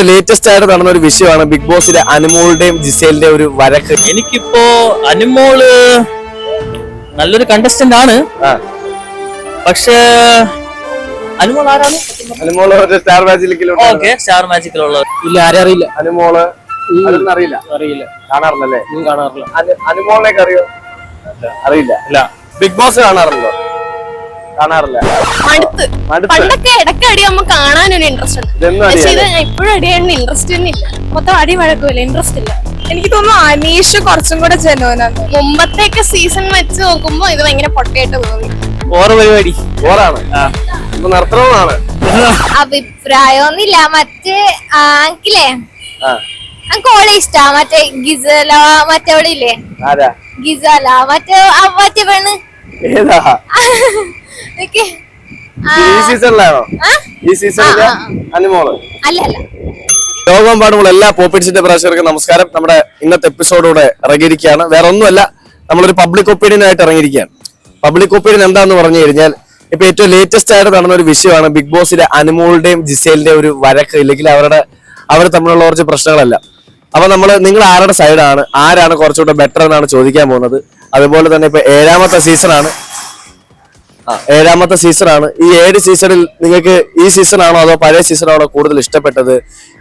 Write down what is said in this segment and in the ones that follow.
ഏറ്റവും ലേറ്റസ്റ്റ് ആയിട്ട് നടന്ന ഒരു വിഷയമാണ് ബിഗ് ബോസിലെ അനുമോളുടെയും ജിസേലിന്റെ ഒരു വരക്ക്. എനിക്കിപ്പോ അനുമോൾ നല്ലൊരു കണ്ടസ്റ്റന്റ് ആണ്. പക്ഷേ അനുമോൾ ആരാണ്? അനുമോൾ ഒരു സ്റ്റാർ മാജിക്കിലുണ്ട് ഓക്കെ സ്റ്റാർ മാജിക്കിലുള്ള ഇല്ല ആരെ അറിയില്ല അനുമോൾ അറിയില്ല. അറിയില്ല. കാണാറില്ലല്ലേ? കാണാറില്ല. അനുമോളിനെ അറിയോ അറിയില്ല. ഇല്ല. ബിഗ് ബോസ് കാണാറുണ്ടോ? കാണാറില്ല. മടുത്ത്? പണ്ടൊക്കെ ഇടയ്ക്ക് അടിയാകുമ്പോ കാണാനൊരു ഇൻട്രസ്റ്റ് ഉണ്ട്. പക്ഷെ ഇത് എപ്പോഴും ഇപ്പോഴും അടിയാൻ ഇൻട്രസ്റ്റ് തന്നെ ഇല്ല. മൊത്തം അടി വഴക്കുമില്ല? ഇൻട്രസ്റ്റ് ഇല്ല. എനിക്ക് തോന്നുന്നു അനീഷ് കുറച്ചും കൂടെ ജനുവനാണ് മുമ്പത്തേക്ക് സീസൺ വെച്ച് നോക്കുമ്പോ ഇത് ഭയങ്കര പൊട്ടയായിട്ട് തോന്നി. ഓറ പരിപാടി. ഓറാണ് ഇപ്പൊ നിർത്തണമെന്നാണ് അഭിപ്രായമൊന്നുമില്ല. മറ്റേ ആങ്കിലേ ആ. അനക്ക് ഓളെ ഇഷ്ടാ? മറ്റേ ഗിസല മറ്റവിടെ ഇല്ലേ? ഗിസല മറ്റേ മറ്റേ പെണ്ണ്. ഏതാ? ഈ സീസണിലാണോ ഈ സീസണിലെ അനുമോൾ? അല്ല അല്ല. ലോകമെമ്പാടുമുള്ള എല്ലാ പോപ്പിറ്റ്സിന്റെ പ്രേക്ഷകർക്കും നമസ്കാരം. നമ്മുടെ ഇന്നത്തെ എപ്പിസോഡോടെ ഇറങ്ങിയിരിക്കുകയാണ്. വേറെ ഒന്നുമല്ല നമ്മളൊരു പബ്ലിക് ഒപ്പീനിയൻ ആയിട്ട് ഇറങ്ങിയിരിക്കുകയാണ്. പബ്ലിക് ഒപ്പീനിയൻ എന്താന്ന് പറഞ്ഞു കഴിഞ്ഞാൽ ഇപ്പൊ ഏറ്റവും ലേറ്റസ്റ്റ് ആയിട്ട് നടന്ന ഒരു വിഷയമാണ് ബിഗ് ബോസിലെ അനുമോളുടെയും ജിസേലിന്റെയും ഒരു വഴക്ക് ഇല്ലെങ്കിൽ അവരുടെ അവർ തമ്മിലുള്ള കുറച്ച് പ്രശ്നങ്ങളല്ല. അപ്പൊ നമ്മൾ നിങ്ങൾ ആരുടെ സൈഡാണ് ആരാണ് കുറച്ചുകൂടെ ബെറ്റർ എന്നാണ് ചോദിക്കാൻ പോകുന്നത്. അതുപോലെ തന്നെ ഇപ്പൊ ഏഴാമത്തെ സീസണാണ് ആ, ഏഴാമത്തെ സീസണാണ് ഈ ഏഴ് സീസണിൽ നിങ്ങൾക്ക് ഈ സീസണാണോ ആണോ അതോ പഴയ സീസൺ ആണോ കൂടുതൽ ഇഷ്ടപ്പെട്ടത്?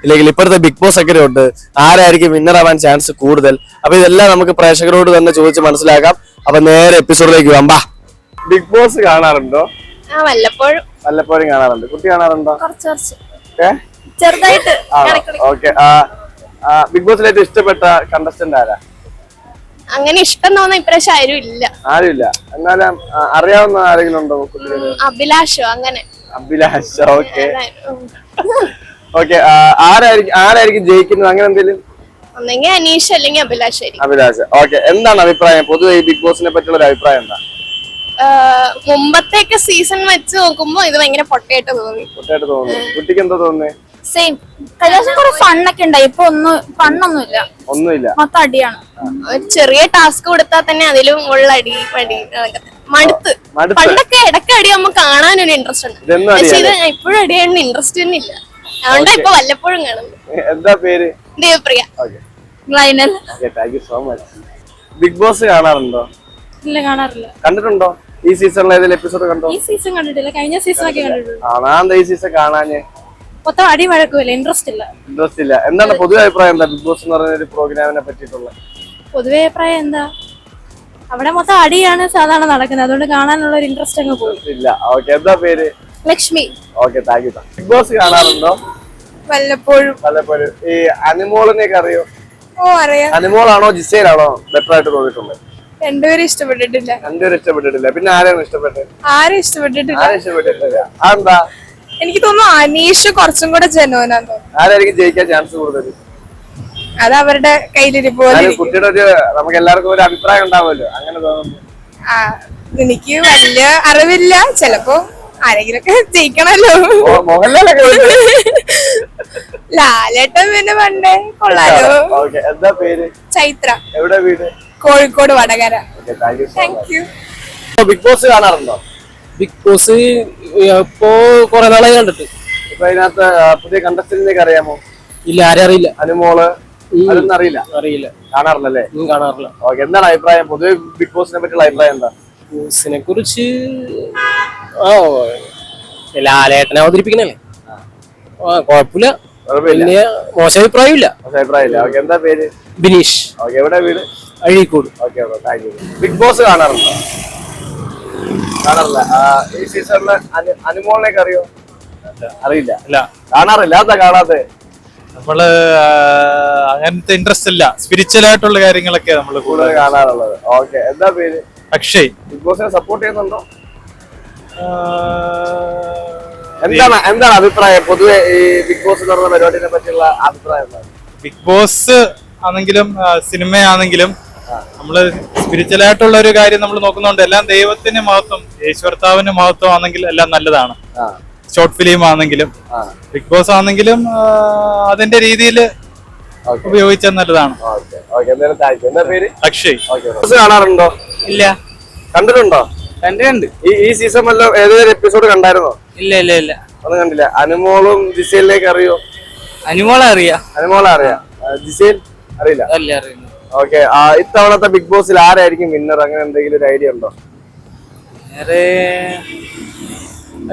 ഇല്ലെങ്കിൽ ഇപ്പോഴത്തെ ബിഗ് ബോസ് ഒക്കെ ഉണ്ട്? ആരായിരിക്കും വിന്നർ ആവാൻ ചാൻസ് കൂടുതൽ? അപ്പൊ ഇതെല്ലാം നമുക്ക് പ്രേക്ഷകരോട് തന്നെ ചോദിച്ച് മനസ്സിലാക്കാം. അപ്പൊ നേരെ എപ്പിസോഡിലേക്ക് വമ്പാ ബിഗ് ബോസ് കാണാറുണ്ടോ? ആ വല്ലപ്പോഴും. വല്ലപ്പോഴും കാണാറുണ്ട്. കുട്ടി കാണാറുണ്ടോ? കുറച്ച് കുറച്ച്. ഏ? ചെറുതായിട്ട് ഓക്കെ ബിഗ് ബോസിൽ ഏറ്റവും ഇഷ്ടപ്പെട്ട കണ്ടസ്റ്റന്റ് ആരാ? അങ്ങനെ ഇഷ്ടം തോന്നുന്ന ഇപ്രാവശ്യം ആരും ഇല്ല. ആരും ഇല്ല എന്നാലും അറിയാവുന്ന ആരെങ്കിലും ഉണ്ടോ അഭിലാഷോ അങ്ങനെ. അഭിലാഷ് ഓക്കെ. ഓക്കെ ആരായിരിക്കും ആരായിരിക്കും ജയിക്കുന്നത്? അങ്ങനെ എന്തെങ്കിലും? ഒന്നെങ്കിൽ അനീഷ് അല്ലെങ്കിൽ അഭിലാഷ് അഭിലാഷ ഓക്കെ എന്താണ് അഭിപ്രായം? പൊതുവെ ഈ ബിഗ് ബോസിനെ പറ്റിയുള്ള ഒരു അഭിപ്രായം എന്താ? മുമ്പത്തെയൊക്കെ സീസൺ വെച്ച് നോക്കുമ്പോ ഇത് ഭയങ്കര പൊട്ടയായിട്ട് തോന്നി. പൊട്ടയായിട്ട് തോന്നുന്നു കുട്ടിക്ക് എന്താ തോന്നുന്നേ? സെയിം കഴിഞ്ഞ കുറെ ഫണ്ണൊക്കെ ഉണ്ടായി. ഇപ്പൊ ഒന്നും ഫണ്ണൊന്നുമില്ല ഒന്നുമില്ല. മൊത്തം അടിയാണ്. ഒരു ചെറിയ ടാസ്ക് കൊടുത്താൽ തന്നെ അതിലും ഉള്ള അടി മടി. മടുത്ത്? പണ്ടൊക്കെ ഇടയ്ക്ക് അടി നമ്മൾ കാണാൻ കാണാനൊരു ഇൻട്രസ്റ്റ് ഉണ്ട്. പക്ഷെ ഇത് ഇപ്പോഴും അടിയാൻ ഇൻട്രസ്റ്റ് തന്നെ ഇല്ല. അതുകൊണ്ടാ ഇപ്പൊ വല്ലപ്പോഴും എന്താ പേര്? ദേവപ്രിയ. ലൈനൽ സോ മച്ച് ബിഗ് ബോസ് കാണാറുണ്ടോ? ഇല്ല കാണാറില്ല. കണ്ടിട്ടുണ്ടോ? ഈ സീസണിൽ ഏതെങ്കിലും എപ്പിസോഡ് കണ്ടോ? ഈ സീസൺ കണ്ടിട്ടില്ല. കഴിഞ്ഞ സീസൺ ഒക്കെ കണ്ടിട്ടുണ്ട് എന്താ ഈ സീസൺ കാണാഞ്ഞേ? മൊത്തം അടി വഴക്കുമില്ല ഇൻട്രസ്റ്റ് ഇല്ല. ഇൻട്രസ്റ്റ് ഇല്ല. എന്താണ് പൊതുവെ അഭിപ്രായം? എന്താ ബിഗ് ബോസ് എന്ന് പറയുന്ന ഒരു പ്രോഗ്രാമിനെ പറ്റിയിട്ടുള്ള? പൊതുവെ അഭിപ്രായം എന്താ? അവിടെ മൊത്തം അടിയാണ് സാധാരണ നടക്കുന്നത്. അതുകൊണ്ട് കാണാനുള്ള ഒരു ഇൻട്രസ്റ്റ് അങ്ങ് പോയി. ഇല്ല. ഓക്കെ എന്താ പേര്? Lakshmi. Okay thank you Bigg Boss കാണാറുണ്ടോ? വല്ലപ്പോഴും. വല്ലപ്പോഴും. ഈ അനിമോളിനെയൊക്കെ അറിയോ? ഓ അറിയാം. അനിമോളാണോ ജിസയിലാണോ ബെറ്റർ ആയിട്ട് തോന്നിയിട്ടുള്ളത്? രണ്ടുപേരും ഇഷ്ടപ്പെട്ടിട്ടില്ല. രണ്ടുപേരും ഇഷ്ടപ്പെട്ടിട്ടില്ല. പിന്നെ ആരെയാണ് ഇഷ്ടപ്പെട്ടത്? ആരും ഇഷ്ടപ്പെട്ടിട്ടില്ല. ആരും ഇഷ്ടപ്പെട്ടിട്ടില്ല. അതെന്താ? എനിക്ക് തോന്നുന്നു അനീഷ് കുറച്ചും കൂടെ ജനുവനാന്ന് തോന്നുന്നു. ആരായിരിക്കും ജയിക്കാൻ ചാൻസ് കൂടുതൽ അത് അവരുടെ കയ്യിലിരിപ്പ് പോലെ ഇരിക്കും. കുട്ടിയുടെ ഒരു നമുക്ക് എല്ലാവർക്കും ഒരു അഭിപ്രായം ഉണ്ടാവുമല്ലോ. അങ്ങനെ തോന്നുന്നു. ആ, എനിക്ക് വലിയ അറിവില്ല. ചിലപ്പോ ആരെങ്കിലൊക്കെ ജയിക്കണല്ലോ. മോ- മോഹൻലാലൊക്കെ ലാലേട്ടൻ പിന്നെ പണ്ടേ കൊള്ളാലോ. ഓക്കെ എന്താ പേര്? ചൈത്ര. എവിടെ വീട്? Kozhikode Vadakara. Thank you thank you Bigg Boss കാണാറുണ്ടോ? ബിഗ് ബോസ് ഇപ്പോ കുറെ നാളായി കണ്ടിട്ട്. ഇപ്പൊ അതിനകത്ത് പുതിയ കണ്ടസ്റ്റന്റിനൊക്കെ അറിയാമോ? ഇല്ല ആരെ അറിയില്ല. അനുമോൾ അതൊന്നും അറിയില്ല. അറിയില്ല. കാണാറില്ലല്ലേ? കാണാറില്ല. ഓക്കെ എന്താണ് അഭിപ്രായം? പൊതുവെ ബിഗ് ബോസിനെ പറ്റിയുള്ള അഭിപ്രായം എന്താ? ബോസിനെ കുറിച്ച് ആ ലാലേട്ടനെ അവതരിപ്പിക്കണല്ലേ? ആ. കുഴപ്പമില്ല വലിയ മോശം അഭിപ്രായം ഇല്ല അഭിപ്രായം ഓക്കെ എന്താ പേര്? ബിനീഷ്. ഓക്കെ എവിടെ വീട്? അഴീക്കോട്. ഓക്കെ ബിഗ് ബോസ് കാണാറുണ്ടോ? കാണാറില്ല. ഈ സീസണിൽ അനുമോളിനെയൊക്കെ അറിയോ അറിയില്ല. ഇല്ല. കാണാറില്ല. കാണാത്തെ. നമ്മൾ അങ്ങനത്തെ ഇൻട്രസ്റ്റ് ഇല്ല. സ്പിരിച്വൽ ആയിട്ടുള്ള കാര്യങ്ങളൊക്കെ നമ്മൾ കൂടുതൽ കാണാറുള്ളത്. ഓക്കെ എന്താ പേര്? അക്ഷയ്. ബിഗ് ബോസിനെ സപ്പോർട്ട് ചെയ്യുന്നുണ്ടോ? എന്താണ് എന്താണ് അഭിപ്രായം? പൊതുവെ ഈ ബിഗ് ബോസ് എന്ന് പറയുന്ന പരിപാടിനെ പറ്റിയുള്ള അഭിപ്രായം ബിഗ് ബോസ് ആണെങ്കിലും സിനിമയാണെങ്കിലും നമ്മൾ സ്പിരിച്വൽ ആയിട്ടുള്ള ഒരു കാര്യം നമ്മൾ നോക്കുന്നുണ്ട് എല്ലാം ദൈവത്തിന്റെ മഹത്വം ഈശ്വർത്താവിന് മഹത്വം ആണെങ്കിൽ എല്ലാം നല്ലതാണ്. ഷോർട്ട് ഫിലിം ആണെങ്കിലും ബിഗ് ബോസ് ആണെങ്കിലും അതിന്റെ രീതിയിൽ ഉപയോഗിച്ച ഉപയോഗിച്ചാൽ നല്ലതാണ്. അക്ഷയ്. കാണാറുണ്ടോ? ഇല്ല. കണ്ടിട്ടുണ്ടോ? കണ്ടിട്ടുണ്ട് ഈ സീസൺ വല്ല ഏതൊരു എപ്പിസോഡ് കണ്ടായിരുന്നോ? ഇല്ല ഇല്ല ഇല്ല. ഒന്നും കണ്ടില്ല. അനുമോളും ജിസേലിലേക്ക് അറിയോ? അനുമോളെ അറിയാം. അനുമോളെ അറിയാം. ജിസേൽ അറിയില്ല? അല്ല അറിയുന്നു ഓക്കെ ഇത്തവണത്തെ ബിഗ് ബോസിൽ ആരായിരിക്കും വിന്നർ അങ്ങനെ എന്തെങ്കിലും ഒരു ഐഡിയ ഉണ്ടോ?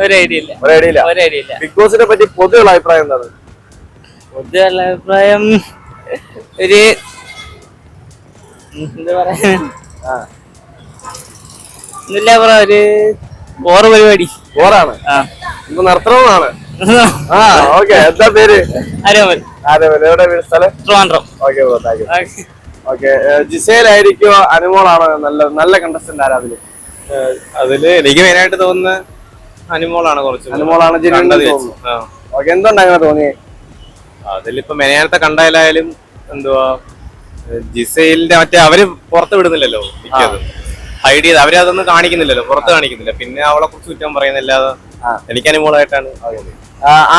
ഒരു ഐഡിയ ഇല്ല. ഒരു ഐഡിയ ഇല്ല. ഒരു ഐഡിയ ഇല്ല. ബിഗ് ബോസിനെ പറ്റി പൊതുവുള്ള അഭിപ്രായം എന്താണ്? പൊതുവുള്ള അഭിപ്രായം ഒരു എന്താ പറയാ? ഒന്നുമില്ല പറ ഒരു ഓറ് പരിപാടി. ഓറാണ് ഇപ്പൊ നടത്തണമെന്നാണ് ആ ഓക്കെ എന്താ പേര്? അരവൽ അരവൽ എവിടെ വീട് സ്ഥലം? Trivandrum. Okay thank you okay Gizele ആയിരിക്കുമോ അനുമോളാണോ നല്ല നല്ല കണ്ടസ്റ്റന്റ് ആരാ അതിൽ? അതിൽ എനിക്ക് മെയിനായിട്ട് തോന്നുന്ന അനുമോളാണ് കുറച്ച് അനുമോളാണ്. ഓക്കെ എന്തുകൊണ്ട് അങ്ങനെ തോന്നിയേ? അതിലിപ്പോ മെനയാനത്തെ കണ്ടായാലും എന്തുവാ ജിസൈലിന്റെ മറ്റേ അവർ പുറത്ത് വിടുന്നില്ലല്ലോ മിക്കതും. ഹൈഡ് ചെയ്ത് അവരതൊന്നും അതൊന്നും കാണിക്കുന്നില്ലല്ലോ പുറത്ത് കാണിക്കുന്നില്ല. പിന്നെ അവളെ കുറിച്ച് കുറ്റം പറയുന്നില്ലാതെ. എനിക്ക് അനുമോളായിട്ടാണ്.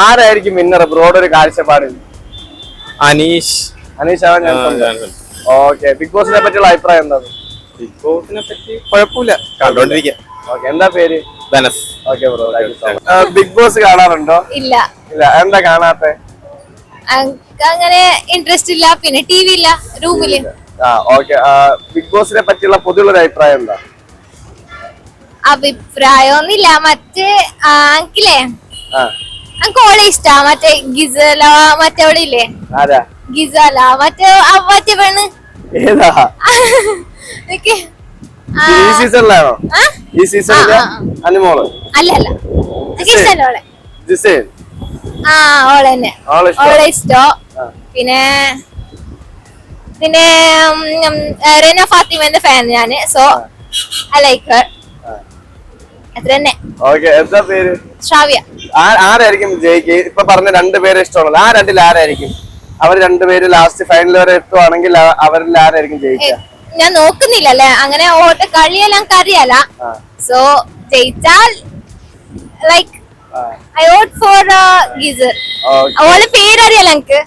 ആരായിരിക്കും വിന്നർ ബ്രോയുടെ ഒരു കാഴ്ചപ്പാടിൽ. അനീഷ്. അനീഷ് ആവാൻ ഞാൻ ഓക്കെ ബിഗ് ബോസിനെ പറ്റിയുള്ള അഭിപ്രായം എന്താണ്? ബിഗ് ബോസിനെ പറ്റി കുഴപ്പമില്ല. കണ്ടോണ്ടിരിക്കാം. ഓക്കെ എന്താ പേര്? Dhanas. Okay bro Bigg Boss കാണാറുണ്ടോ? ഇല്ല. ഇല്ല എന്താ കാണാത്തെ? അങ്ങനെ ഇൻട്രസ്റ്റ് ഇല്ല പിന്നെ ടി വി ഇല്ല റൂമിൽ ആ ഓക്കെ ബിഗ് ബോസിനെ പറ്റിയുള്ള പൊതുവുള്ള ഒരു അഭിപ്രായം എന്താ? അഭിപ്രായമൊന്നുമില്ല മറ്റേ അങ്കിലേ. അനക്ക് ഓളെ ഇഷ്ടാ മറ്റേ ഗിസല മറ്റേ അവിടെ ഇല്ലേ? ആരാ? ഗിസല. മറ്റേ മറ്റേ പെണ്ണ്. ഏതാ. ഈ സീസണിലാണോ ഈ സീസണിൽ അനുമോൾ അല്ല അല്ല. ഓളെ. ജിസേൽ ആ ഓളെ തന്നെ. ഓളെ ഇഷ്ടോ. പിന്നെ പിന്നെ റെന ഫാത്തിമന്റെ ഫാൻ ഞാൻ. സോ ഐ ലൈക്ക് ഹർ അത്ര തന്നെ. ഓക്കെ എന്താ പേര്? ശ്രാവ്യ. ആരായിരിക്കും ജയിക്ക്? ഇപ്പൊ പറഞ്ഞ രണ്ട് പേരെ ഇഷ്ടമുള്ളത് ആ രണ്ടിൽ ആരായിരിക്കും? അവർ രണ്ടുപേര് ലാസ്റ്റ് ഫൈനൽ വരെ എത്തുവാണെങ്കിൽ അവരിൽ ആരായിരിക്കും ജയിക്കുക? ഞാൻ നോക്കുന്നില്ലല്ലേ? അങ്ങനെ ഓട്ട കളിയെല്ലാം കറിയല്ല സോ ജയിച്ചാൽ like. I vote for geyser. ഓളെ പേരറിയാലോ എനിക്ക്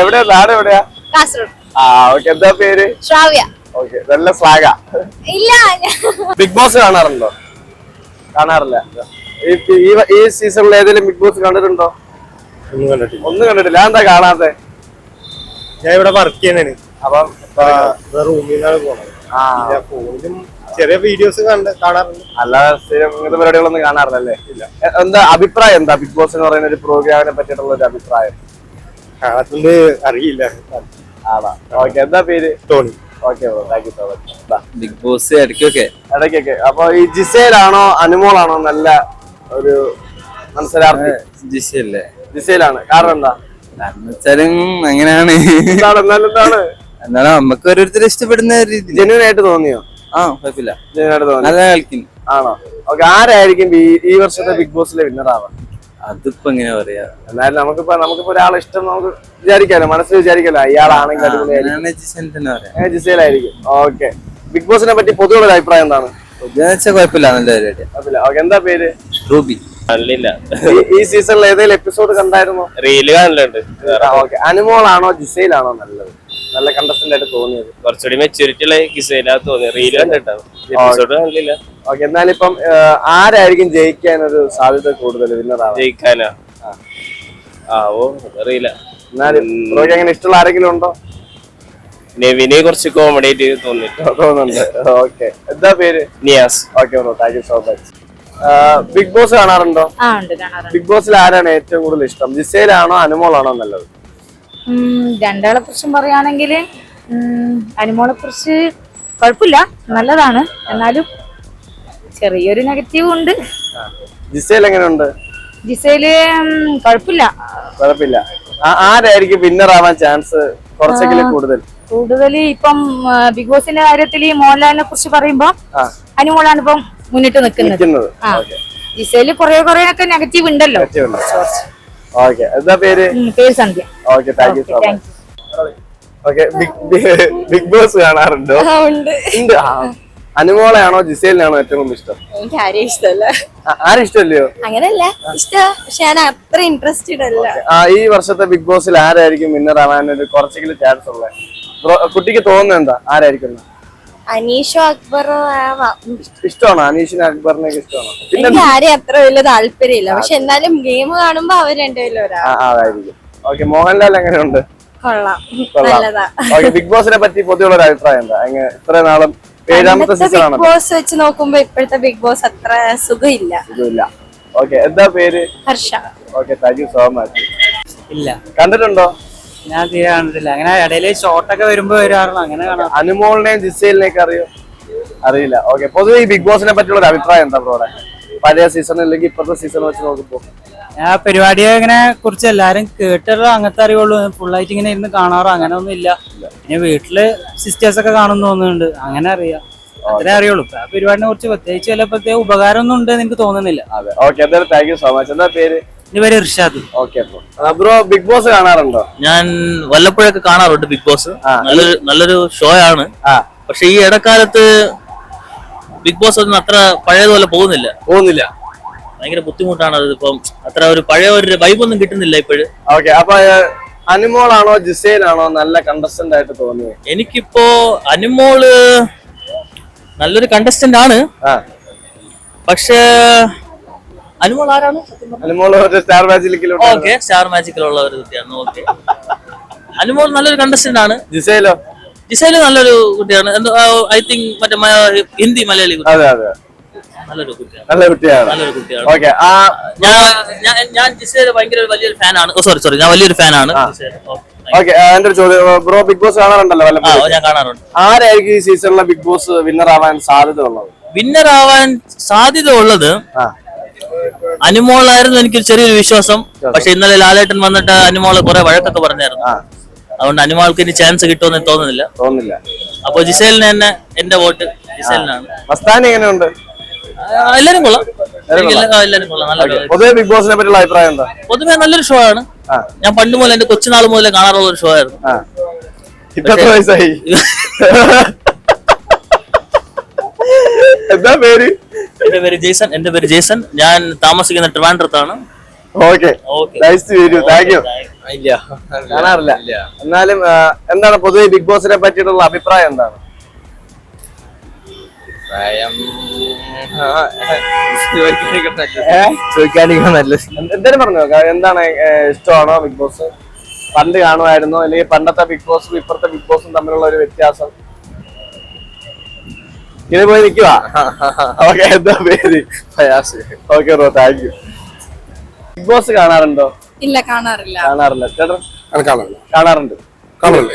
എവിടെയാ? നാട് എവിടെയാ? കാസർഗോഡ്. ആ ഓക്കെ എന്താ പേര്? ശ്രാവ്യ. ഓക്കെ നല്ല ഫ്ലാഗാ ഇല്ല. ബിഗ് ബോസ് കാണാറുണ്ടോ? കാണാറില്ല. ഈ സീസണിൽ ഏതെങ്കിലും ബിഗ് ബോസ് കണ്ടിട്ടുണ്ടോ? ഒന്നും കണ്ടിട്ടില്ല. ഒന്നും കണ്ടിട്ടില്ല. എന്താ കാണാത്തെ? ഞാൻ ഇവിടെ വർക്ക് ചെയ്യുന്നതിന്. അപ്പം റൂമിൽ നിന്നാണ് പോണത്. ആ. ഫോണിലും ചെറിയ വീഡിയോസ് കണ്ട് കാണാറുണ്ട്. അല്ലാതെ സ്ഥിരം ഇങ്ങനത്തെ പരിപാടികളൊന്നും കാണാറില്ലല്ലേ? ഇല്ല. എന്താ അഭിപ്രായം എന്താ? ബിഗ് ബോസ് എന്ന് പറയുന്ന ഒരു പ്രോഗ്രാമിനെ പറ്റിയിട്ടുള്ള ഒരു അഭിപ്രായം. കാണാത്തോണ്ട് അറിയില്ല. ആടാ ഓക്കെ എന്താ പേര്? Tony. Okay bro thank you so much Bigg Boss ഇടയ്ക്കൊക്കെ. ഇടയ്ക്കൊക്കെ. അപ്പൊ ഈ ജിസേലാണോ അനുമോളാണോ നല്ല ഒരു മനസ്സിലാർത്ഥി ജിഷല്ലേ ജിസേലാണ്. കാരണം എന്താ? വെച്ചാലും അങ്ങനെയാണ്. എന്നാലും നമുക്ക് ഓരോരുത്തർ ഇഷ്ടപ്പെടുന്ന രീതി ജെന്യൂൻ ആയിട്ട് തോന്നിയോ? ആ കുഴപ്പമില്ല. ജെന്യൂൻ ആയിട്ട് തോന്നി നല്ല കളിക്കുന്നു ആണോ? ഓക്കെ ആരായിരിക്കും ഈ- വർഷത്തെ ബിഗ് ബോസിലെ വിന്നർ ആവാൻ? അതിപ്പോ എങ്ങനെയാ പറയാ? എന്നാലും നമുക്കിപ്പോ നമുക്കിപ്പോ ഒരാളെ ഇഷ്ടം നമുക്ക് വിചാരിക്കാലോ മനസ്സിൽ വിചാരിക്കാലോ ഇയാളാണെങ്കിൽ ജിസേലായിരിക്കും. ഓക്കെ. ബിഗ് ബോസിനെ പറ്റി പൊതുവെ അഭിപ്രായം എന്താണ്? പൊതുവെ വെച്ചാൽ കുഴപ്പമില്ല നല്ല പരിപാടിയാ ഓക്കെ എന്താ പേര്? റൂബി. കണ്ടില്ല. ഈ- സീസണിൽ ഏതെങ്കിലും എപ്പിസോഡ് കണ്ടായിരുന്നോ? റീൽ കാണലുണ്ട്. അനുമോളാണോ ജിസയിലാണോ നല്ലത്? നല്ല കണ്ടസ്റ്റന്റ് ആയിട്ട് തോന്നിയത്. കുറച്ചുകൂടി മെച്ചൂരിറ്റി ഉള്ള കിസയിലാ തോന്നി റീൽ കണ്ടിട്ടാവും എപ്പിസോഡ് കണ്ടില്ല. ഓക്കെ എന്നാലിപ്പം ആരായിരിക്കും ജയിക്കാൻ ഒരു സാധ്യത കൂടുതൽ ആവാൻ ജയിക്കാനാ? ആവോ അറിയില്ല എന്നാലും ബ്രോയ്ക്ക് അങ്ങനെ ഇഷ്ടമുള്ള ആരെങ്കിലും ഉണ്ടോ? നെവിനെ കുറച്ച് കോമഡി ആയിട്ട് തോന്നി തോന്നുന്നുണ്ട്. ഓക്കെ. എന്താ പേര്? Niyas. Okay bro. Thank you so much. Bigg Boss കാണാറുണ്ടോ? ബിഗ് ബോസിൽ ആരാണ് ഏറ്റവും കൂടുതൽ ഇഷ്ടം? ജിസയിലാണോ അനുമോളാണോ നല്ലത്? രണ്ടാളെ കുറിച്ചും പറയുകയാണെങ്കിൽ അനുമോളെ കുറിച്ച് കുഴപ്പമില്ല. നല്ലതാണ്. എന്നാലും ചെറിയൊരു നെഗറ്റീവ് ഉണ്ട്. ജിസയിൽ എങ്ങനെയുണ്ട്? ജിസയിൽ കുഴപ്പമില്ല. കുഴപ്പമില്ല. ആരായിരിക്കും വിന്നർ ആവാൻ ചാൻസ് കുറച്ചെങ്കിലും കൂടുതൽ? കൂടുതൽ ഇപ്പം ബിഗ് ബോസിന്റെ കാര്യത്തിൽ ഈ മോഹൻലാലിനെ കുറിച്ച് പറയുമ്പോ. അനുമോളാണ് ഇപ്പം മുന്നിട്ട് നിൽക്കുന്നത്. ആ. ജിസയിൽ കുറെ കുറെ ഒക്കെ നെഗറ്റീവ് ഉണ്ടല്ലോ. ഓക്കെ എന്താ പേര്? പേര് Sandhya. Okay thank you so okay Bigg Boss കാണാറുണ്ടോ? ഉണ്ട്. അനുമോളെയാണോ ജിസേലിനാണോ ഏറ്റവും കൂടുതൽ ഇഷ്ടം? എനിക്ക് ആരെയും ഇഷ്ടമല്ല. ആ- ആരും ഇഷ്ടമല്ലയോ? അങ്ങനല്ല. ഇഷ്ടം. പക്ഷെ ഞാൻ അത്ര ഇൻട്രസ്റ്റഡ് അല്ല. ആ ഈ വർഷത്തെ ബിഗ് ബോസിൽ ആരായിരിക്കും വിന്നർ ആവാൻ ഒരു കുറച്ചെങ്കിലും ചാൻസ് ഉള്ളത് കുട്ടിക്ക് തോന്നുന്നത് എന്താ? ആരായിരിക്കും? അനീഷോ അക്ബറോ ആവാം ഇഷ്ടമാണോ? അനീഷിനെ അക്ബറിനെ ഇഷ്ടമാണോ? എനിക്ക് ആരെയും അത്ര വലിയ താല്പര്യമില്ല. പക്ഷെ എന്നാലും ഗെയിം കാണുമ്പോ അവർ രണ്ടുപേരും ഒരാ ആ, അതായിരിക്കും. ഓക്കെ മോഹൻലാൽ എങ്ങനെയുണ്ട്? കൊള്ളാം. കൊള്ളാം. നല്ലതാ. ഓക്കെ ബിഗ് ബോസിനെ പറ്റി പൊതുവുള്ള ഒരു അഭിപ്രായം എന്താ? എങ്ങനെ ഇത്ര നാളും ഏഴാമത്തെ സീസൺ ബിഗ് ആണല്ലോ. ബോസ് വെച്ച് നോക്കുമ്പോ ഇപ്പോഴത്തെ ബിഗ് ബോസ് അത്ര സുഖമില്ല. ഇതുമില്ല ഓക്കെ എന്താ പേര്? Harsha. Okay thank you so much. ഇല്ല. കണ്ടിട്ടുണ്ടോ? ഞാൻ തീരെ കണ്ടിട്ടില്ല. അങ്ങനെ ഇടയിൽ ഷോർട്ടൊക്കെ വരുമ്പോ വരാറുള്ളൂ. അങ്ങനെ കാണാം. അനുമോളിനെയും ജിസയിലിനെയൊക്കെ അറിയോ? അറിയില്ല. ഓക്കെ പൊതുവെ ഈ ബിഗ് ബോസിനെ പറ്റിയുള്ള ഒരു അഭിപ്രായം എന്താ ബ്രോടെ പഴയ സീസൺ അല്ലെങ്കിൽ ഇപ്പോഴത്തെ സീസൺ വെച്ച് നോക്കുമ്പോ. ഞാൻ പരിപാടിയെ ഇങ്ങനെ കുറിച്ച് എല്ലാരും കേട്ടുള്ള അങ്ങനത്തെ അറിയുള്ളൂ ഫുള്ളായിട്ട് ഇങ്ങനെ ഇരുന്ന് കാണാറോ അങ്ങനെ ഒന്നും ഇല്ല. പിന്നെ വീട്ടിൽ സിസ്റ്റേഴ്സ് ഒക്കെ കാണുന്നു തോന്നുന്നുണ്ട്. അങ്ങനെ അറിയാം. അത്രേ അറിയുള്ളൂ. ആ പരിപാടിനെ കുറിച്ച് പ്രത്യേകിച്ച് ചില പ്രത്യേക ഉപകാരം ഒന്നും ഉണ്ട് എനിക്ക് തോന്നുന്നില്ല. അതെ. ഓക്കെ എന്തായാലും താങ്ക് യു സോ മച്ച് എന്താ പേര്? എന്റെ പേര് Irshad. Okay bro Bigg Boss കാണാറുണ്ടോ? ഞാൻ വല്ലപ്പോഴൊക്കെ കാണാറുണ്ട് ബിഗ് ബോസ്. നല്ലൊരു നല്ലൊരു ഷോ ആണ്. പക്ഷെ ഈ ഇടക്കാലത്ത് ബിഗ് ബോസ് ഒന്നും അത്ര പഴയതുപോലെ പോകുന്നില്ല. പോകുന്നില്ല. ഭയങ്കര ബുദ്ധിമുട്ടാണ് അത് ഇപ്പം അത്ര ഒരു പഴയ ഒരു വൈബ് ഒന്നും കിട്ടുന്നില്ല ഇപ്പോഴും. ഓക്കെ അപ്പൊ അനുമോളാണോ ജിസയിലാണോ നല്ല കണ്ടസ്റ്റന്റ് ആയിട്ട് തോന്നിയത് എനിക്കിപ്പോ അനുമോൾ നല്ലൊരു കണ്ടസ്റ്റന്റ് ആണ്. പക്ഷേ അനുമോൾ ആരാണ്? അനുമോൾ സ്റ്റാർ മാജിക്കിലോട്ട് ഓക്കെ സ്റ്റാർ മാജിക്കിലുള്ള ഒരു കുട്ടിയാണ്. ഓക്കെ. അനുമോൾ നല്ലൊരു കണ്ടസ്റ്റന്റ് ആണ്. ജിസയിലോ ജിസയിൽ നല്ലൊരു കുട്ടിയാണ്. ഐ തിങ്ക് മറ്റേ ഹിന്ദി മലയാളി കുട്ടി. അതെ അതെ. നല്ലൊരു കുട്ടിയാണ്. നല്ല കുട്ടിയാണ്. നല്ലൊരു കുട്ടിയാണ്. ഓക്കെ ഞാൻ ഞാൻ ജിസേൽ ഭയങ്കര വലിയൊരു ഫാനാണ്. ഓ സോറി സോറി ഞാൻ വലിയൊരു ഫാനാണ് ഓക്കെ എന്റെ ഒരു ചോദ്യം. ബ്രോ ബിഗ് ബോസ് കാണാറുണ്ടല്ലോ ഞാൻ കാണാറുണ്ട്. ആരായിരിക്കും ഈ സീസണിലെ ബിഗ് ബോസ് വിന്നർ ആവാൻ സാധ്യത ഉള്ളത്? വിന്നർ ആവാൻ സാധ്യത ഉള്ളത് അനുമോളായിരുന്നു എനിക്ക് ചെറിയൊരു വിശ്വാസം. പക്ഷെ ഇന്നലെ ലാലേട്ടൻ വന്നിട്ട് അനുമോൾ കുറെ വഴക്കൊക്കെ പറഞ്ഞായിരുന്നു. അതുകൊണ്ട് അനുമോൾക്ക് ഇനി ചാൻസ് കിട്ടുമെന്ന് തോന്നുന്നില്ല. തോന്നുന്നില്ല. അപ്പൊ ജിസേലിന് തന്നെ എന്റെ വോട്ട് ജിസേലിനാണ്. മസ്താനി എങ്ങനെയുണ്ട്? ആ, എല്ലാരും കൊള്ളാം. എല്ലാരും കൊള്ളാം. നല്ലൊരു പൊതുവെ ബിഗ് ബോസിനെ പറ്റിയുള്ള അഭിപ്രായം എന്താ? പൊതുവെ നല്ലൊരു ഷോ ആണ്. ഞാൻ പണ്ട് മുതൽ എന്റെ കൊച്ചുനാൾ മുതലേ കാണാറുള്ള ഒരു ഷോ ആയിരുന്നു. വയസ്സായി. എന്താ പേര്? എന്റെ പേര് ജേസൺ എന്റെ പേര് ജേസൺ. ഞാൻ താമസിക്കുന്ന ട്രിവാൻഡ്രത്താണ്. Okay okay nice to meet you thank you ഇല്ല. കാണാറില്ല. എന്നാലും എന്താണ് പൊതുവെ ബിഗ് ബോസിനെ പറ്റിയിട്ടുള്ള അഭിപ്രായം എന്താണ്? എന്തായാലും പറഞ്ഞോ? എന്താണ് ഇഷ്ടമാണോ ബിഗ് ബോസ് പണ്ട് കാണുമായിരുന്നോ? അല്ലെങ്കിൽ പണ്ടത്തെ ബിഗ് ബോസും ഇപ്പുറത്തെ ബിഗ് ബോസും തമ്മിലുള്ള ഒരു വ്യത്യാസം? ഇങ്ങനെ പോയി നിൽക്കുവാ ഓക്കെ എന്താ പേര്? Okay bro thank you Bigg Boss കാണാറുണ്ടോ? ഇല്ല കാണാറില്ല. കാണാറില്ല. ചേട്ടൻ? കാണാറുണ്ട്.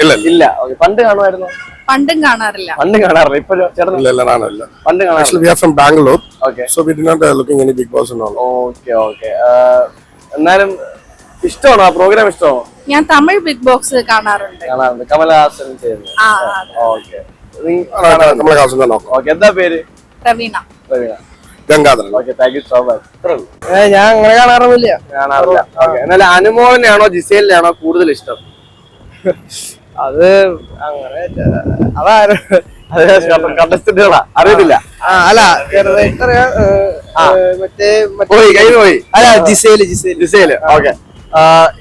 ഇല്ല ഇല്ല. ഓക്കെ പണ്ട് കാണുമായിരുന്നു? പണ്ടും കാണാറില്ല. പണ്ട് കാണാറില്ല. ഇപ്പോഴോ? ചേട്ടൻ ഇല്ല ഇല്ല കാണാറില്ല. പണ്ട് കാണാറില്ല. Okay. Uh, looking any big boss and all. Okay okay. എന്നാലും ഇഷ്ടമാണോ? ആ പ്രോഗ്രാം ഇഷ്ടമാണോ? ഞാൻ തമിഴ് ബിഗ് ബോക്സ് കാണാറുണ്ട്. കാണാറുണ്ട്. കമലഹാസൻ ചെയ്യുന്നത് ആ ഓക്കെ. നമ്മളെ കാശ് തന്നെ നോക്കാം. ഓക്കെ എന്താ പേര്? Praveena. Praveena. Gangadharan. Okay thank you so much ഞാൻ അങ്ങനെ കാണാറൊന്നുമില്ല. കാണാറില്ല. ഓക്കെ എന്നാലും അനുമോഹനാണോ ജിസേലിനാണോ കൂടുതൽ ഇഷ്ടം? അത് അങ്ങനെ അതാരും? കണ്ടസ്റ്റന്റുകളാ അറിയത്തില്ല. അല്ല. മറ്റേ പോയി കൈ പോയി. അല്ല ജിസേൽ ജിസേൽ. ജിസേൽ ഓക്കെ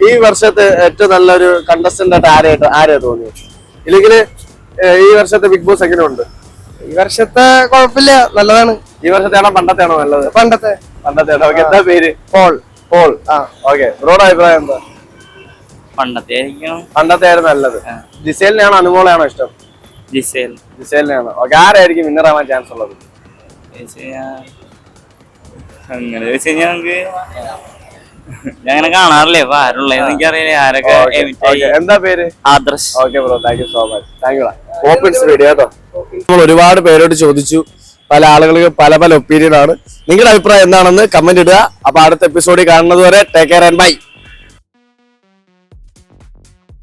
ഈ വർഷത്തെ ഏറ്റവും നല്ലൊരു കണ്ടസ്റ്റന്റ് ആയിട്ട് ആരെയായിട്ട് ആരെയാ തോന്നിയത്? ഇല്ലെങ്കിൽ ഈ വർഷത്തെ ബിഗ് ബോസ് എങ്ങനെ ഉണ്ട് ഈ വർഷത്തെ കുഴപ്പമില്ല. നല്ലതാണ്. ഈ വർഷത്തെ ആണോ പണ്ടത്തെ ആണോ നല്ലത്? പണ്ടത്തെ. പണ്ടത്തെ. ആണോ ഓക്കെ എന്താ പേര്? പോൾ. പോൾ. ആ. ഓക്കെ ബ്രോഡ് അഭിപ്രായം എന്താ? പണ്ടത്തെ പണ്ടത്തെ ആയിരുന്നു നല്ലത് ജിസേലിനാണോ അനുമോളാണോ ഇഷ്ടം? ജിസേൽ. ജിസേലിനാണോ ഓക്കെ ആരായിരിക്കും വിന്നർ ആവാൻ ചാൻസ് ഉള്ളത്? അങ്ങനെ ചോദിച്ചു കഴിഞ്ഞാൽ നമുക്ക് ഞാൻ അങ്ങനെ കാണാറില്ലേ? അപ്പൊ ആരുള്ളതെന്ന് എനിക്കറിയില്ല. ആരൊക്കെ എന്താ പേര്? Adarsh. Okay bro thank you so much thank you opens video കേട്ടോ നമ്മൾ ഒരുപാട് പേരോട് ചോദിച്ചു. പല ആളുകൾക്ക് പല പല ഒപ്പീനിയൻ ആണ്. നിങ്ങളുടെ അഭിപ്രായം എന്താണെന്ന് കമന്റ് ഇടുക. അപ്പൊ അടുത്ത എപ്പിസോഡിൽ കാണുന്നത് വരെ ടേക്ക് കെയർ ആൻഡ് ബൈ